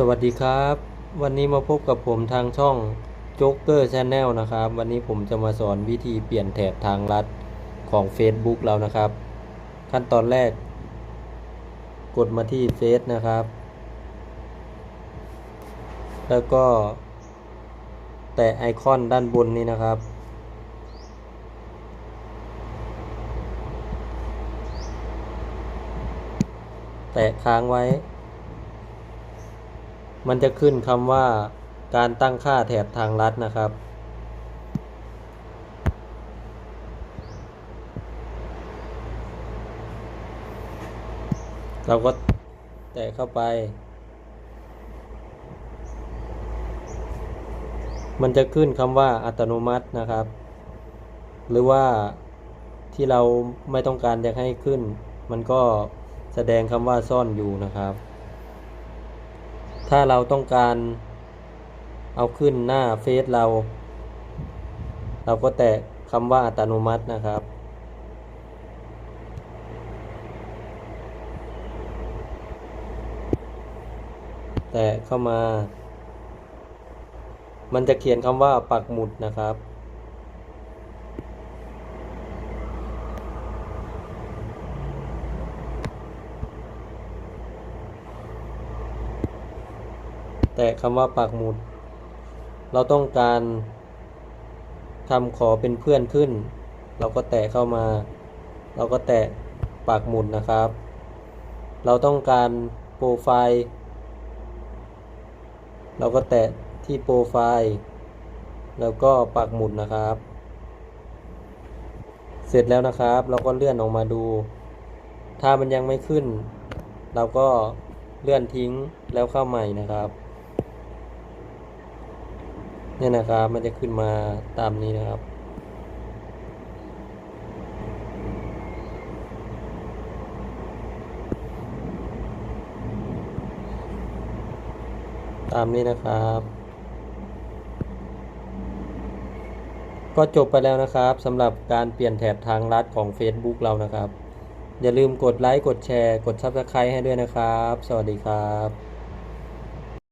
สวัสดีครับ วันนี้มาพบกับผมทางช่องโจ๊กเกอร์ชาแนลนะครับ วันนี้ผมจะมาสอนวิธีเปลี่ยนแถบทางลัดของ Facebook เรานะครับ ขั้นตอนแรก กดมาที่เฟซนะครับ แล้วก็ แตะไอคอนด้านบนนี้นะครับ แตะค้างไว้ มันจะขึ้นคำว่าการตั้งค่าแถบทางลัดนะครับ เราก็แตะเข้าไป มันจะขึ้นคำว่าอัตโนมัตินะครับ หรือว่าที่เราไม่ต้องการจะให้ขึ้น มันก็แสดงคำว่าซ่อนอยู่นะครับ ถ้าเราต้องการเอาขึ้นหน้าเฟซเรา เราก็แตะคำว่าอัตโนมัตินะครับ แตะเข้ามา มันจะเขียนคำว่าปักหมุดนะครับ แตะคำว่าปักหมุด เราต้องการทำขอเป็นเพื่อนขึ้น เราก็แตะเข้ามา เราก็แตะปักหมุดนะครับ เราต้องการโปรไฟล์ เราก็แตะที่โปรไฟล์ แล้วก็ปักหมุดนะครับ เสร็จแล้วนะครับ เราก็เลื่อนออกมาดู ถ้ามันยังไม่ขึ้น เราก็เลื่อนทิ้งแล้วเข้าใหม่นะครับ เนี่ยนะครับมันจะขึ้นมาตามนี้นะครับ ตามนี้นะครับ ก็จบไปแล้วนะครับสำหรับการเปลี่ยนแถบทางลัดของ Facebook เรานะครับ อย่าลืมกดไลค์ กดแชร์ กด Subscribe ให้ด้วยนะครับ สวัสดีครับ